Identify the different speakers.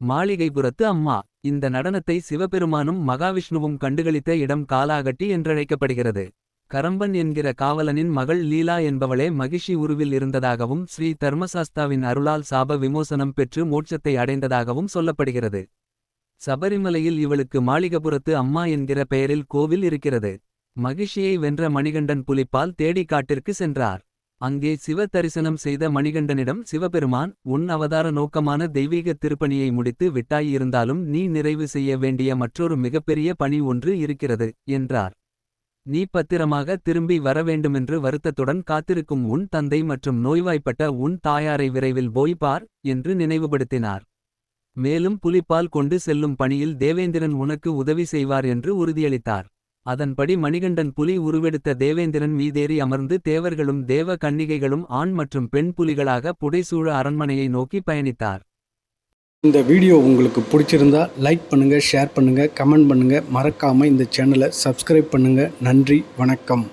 Speaker 1: மாளிகைபுரத்து அம்மா. இந்த நடனத்தை சிவபெருமானும் மகாவிஷ்ணுவும் கண்டுகளித்த இடம் காலாகட்டி என்றழைக்கப்படுகிறது. கரம்பன் என்கிற காவலனின் மகள் லீலா என்பவளே மகிஷி உருவில் இருந்ததாகவும் ஸ்ரீ தர்மசாஸ்தாவின் அருளால் சாப விமோசனம் பெற்று மோட்சத்தை அடைந்ததாகவும் சொல்லப்படுகிறது. சபரிமலையில் இவளுக்கு மாளிகபுரத்து அம்மா என்கிற பெயரில் கோவில் இருக்கிறது. மகிஷியை வென்ற மணிகண்டன் புலிப்பால் தேடி காட்டிற்கு சென்றார். அங்கே சிவ தரிசனம் செய்த மணிகண்டனிடம் சிவபெருமான் உன் அவதார நோக்கமான தெய்வீக திருப்பணியை முடித்து விட்டாயிருந்தாலும் நீ நிறைவு செய்ய வேண்டிய மற்றொரு மிகப்பெரிய பணி ஒன்று இருக்கிறது என்றார். நீ பத்திரமாக திரும்பி வரவேண்டுமென்று வருத்தத்துடன் காத்திருக்கும் உன் தந்தை மற்றும் நோய்வாய்ப்பட்ட உன் தாயாரை விரைவில் போய்பார் என்று நினைவுபடுத்தினார். மேலும் புலிப்பால் கொண்டு செல்லும் பணியில் தேவேந்திரன் உனக்கு உதவி செய்வார் என்று உறுதியளித்தார். அதன்படி மணிகண்டன் புலி உருவெடுத்த தேவேந்திரன் மீதேறி அமர்ந்து தேவர்களும் தேவ கன்னிகைகளும் ஆண் மற்றும் பெண் புலிகளாக புடைசூழ அரண்மனையை நோக்கி பயணித்தார்.
Speaker 2: இந்த வீடியோ உங்களுக்கு பிடிச்சிருந்தா லைக் பண்ணுங்கள் ஷேர் பண்ணுங்கள் கமெண்ட் பண்ணுங்கள் மறக்காமல் இந்த சேனலை சப்ஸ்கிரைப் பண்ணுங்கள் நன்றி வணக்கம்.